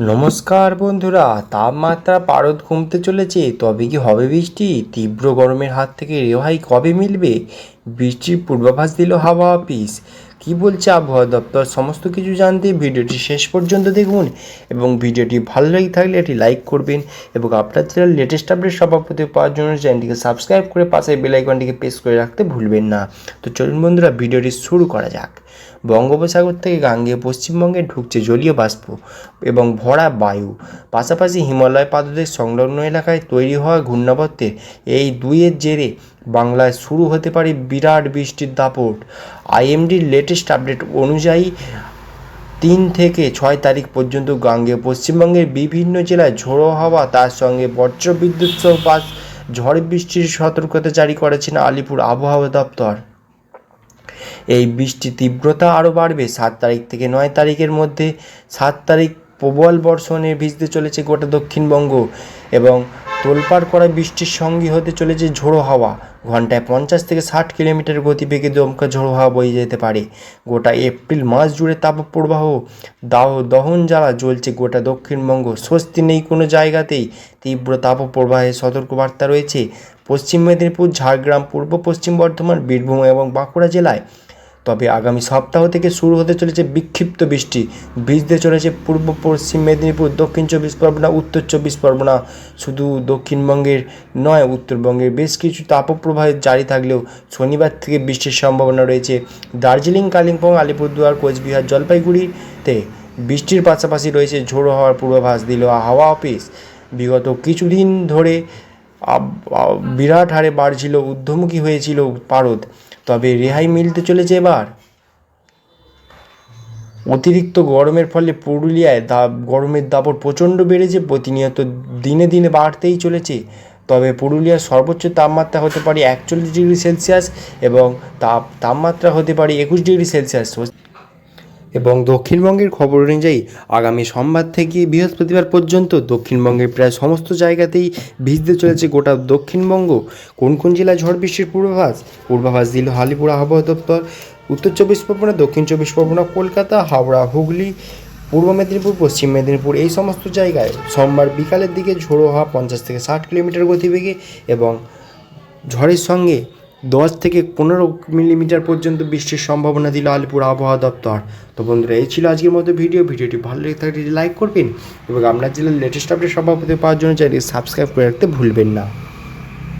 নমস্কার বন্ধুরা, তাপমাত্রা পারদ কমতে চলেছে, তবে কি হবে বৃষ্টি? তীব্র গরমের হাত থেকে রেহাই কবে মিলবে? বৃষ্টির পূর্বাভাস দিল হাওয়া অফিস। কি বলছে আবহাওয়া দপ্তর? সমস্ত কিছু জানতে ভিডিওটি শেষ পর্যন্ত দেখুন এবং ভিডিওটি ভালো লেগে থাকলে এটি লাইক করবেন এবং আপনার চ্যানেল লেটেস্ট আপডেট সভাপতি পাওয়ার জন্য চ্যানেলটিকে সাবস্ক্রাইব করে পাশে বেল আইকনটিকে প্রেস করে রাখতে ভুলবেন না। তো চলুন বন্ধুরা, ভিডিওটি শুরু করা যাক। বঙ্গোপসাগর থেকে গাঙ্গেয় পশ্চিমবঙ্গে ঢুকছে জলীয় বাষ্প এবং ভরা বায়ু। পাশাপাশি হিমালয় পাদদেশ সংলগ্ন এলাকায় তৈরি হওয়া ঘূর্ণাবর্তের এই দুইয়ের জেরে বাংলায় শুরু হতে পারে বিরাট বৃষ্টির দাপট। আইএমডির লেটেস্ট আপডেট অনুযায়ী তিন থেকে ছয় তারিখ পর্যন্ত গাঙ্গেয়। পশ্চিমবঙ্গের বিভিন্ন জেলায় ঝোড়ো হাওয়া, তার সঙ্গে বজ্র বিদ্যুৎ সহ পাঁচ ঝড় বৃষ্টির সতর্কতা জারি করেছেন আলিপুর আবহাওয়া দপ্তর। এই বৃষ্টির তীব্রতা আরও বাড়বে। সাত তারিখ থেকে নয় তারিখের মধ্যে সাত তারিখ প্রবল বর্ষণে ভিজতে চলেছে গোটা দক্ষিণবঙ্গ এবং তোলপাড় করা বৃষ্টির সঙ্গী হতে চলেছে ঝোড়ো হাওয়া। ঘন্টায় পঞ্চাশ থেকে ষাট কিলোমিটার গতিবেগে দমকা ঝোড়ো হাওয়া বয়ে যেতে পারে। গোটা এপ্রিল মাস জুড়ে তাপপ্রবাহ, দাহ, দহন জ্বালা জ্বলছে গোটা দক্ষিণবঙ্গ। স্বস্তি নেই কোনো জায়গাতেই। তীব্র তাপপ্রবাহের সতর্কবার্তা রয়েছে। পশ্চিম মেদিনীপুর, ঝাড়গ্রাম, পূর্ব পশ্চিম বর্ধমান, বীরভূম এবং বাঁকুড়া জেলায় তবে আগামী সপ্তাহ থেকে শুরু হতে চলেছে বিক্ষিপ্ত বৃষ্টি। ভিজতে চলেছে পূর্ব পশ্চিম মেদিনীপুর, দক্ষিণ চব্বিশ পরগনা, উত্তর চব্বিশ পরগনা। শুধু দক্ষিণবঙ্গের নয়, উত্তরবঙ্গের বেশ কিছু তাপপ্রবাহ জারি থাকলেও শনিবার থেকে বৃষ্টির সম্ভাবনা রয়েছে। দার্জিলিং, কালিম্পং, আলিপুরদুয়ার, কোচবিহার, জলপাইগুড়িতে বৃষ্টির পাশাপাশি রয়েছে ঝোড়ো হওয়ার পূর্বাভাস দিল হাওয়া অফিস। বিগত কিছুদিন ধরে বিরাট হারে বাড়ছিল, ঊর্ধ্বমুখী হয়েছিল পারদ। তবে রেহাই মিলতে চলেছে এবার। অতিরিক্ত গরমের ফলে পুরুলিয়ায় দাব গরমের দাপট প্রচণ্ড বেড়েছে, প্রতিনিয়ত দিনে দিনে বাড়তেই চলেছে। তবে পুরুলিয়ার সর্বোচ্চ তাপমাত্রা হতে পারে একচল্লিশ ডিগ্রি সেলসিয়াস এবং তাপ, তাপমাত্রা হতে পারে একুশ ডিগ্রি সেলসিয়াস। এবং দক্ষিণবঙ্গের খবর অনুযায়ী আগামী সোমবার থেকে বৃহস্পতিবার পর্যন্ত দক্ষিণবঙ্গের প্রায় সমস্ত জায়গাতেই ভিজতে চলেছে গোটা দক্ষিণবঙ্গ। কোন কোন জেলায় ঝড় বৃষ্টির পূর্বাভাস? পূর্বাভাস দিল আলিপুর আবহাওয়া দপ্তর। উত্তর চব্বিশ পরগনা, দক্ষিণ চব্বিশ পরগনা, কলকাতা, হাওড়া, হুগলি, পূর্ব মেদিনীপুর, পশ্চিম মেদিনীপুর এই সমস্ত জায়গায় সোমবার বিকালের দিকে ঝোড়ো হওয়া পঞ্চাশ থেকে ষাট কিলোমিটার গতিবেগে এবং ঝড়ের সঙ্গে দশ থেকে পনেরো মিলিমিটার পর্যন্ত বৃষ্টির সম্ভাবনা দিল আলিপুর আবহাওয়া দপ্তর। তো বন্ধুরা, এই ছিল আজকের মতো ভিডিও। ভিডিওটি ভালো লেগে থাকলে লাইক করবেন এবং আপনার জেলার লেটেস্ট আপডেট সভাপতি পাওয়ার জন্য চ্যানেলটি সাবস্ক্রাইব করে রাখতে ভুলবেন না।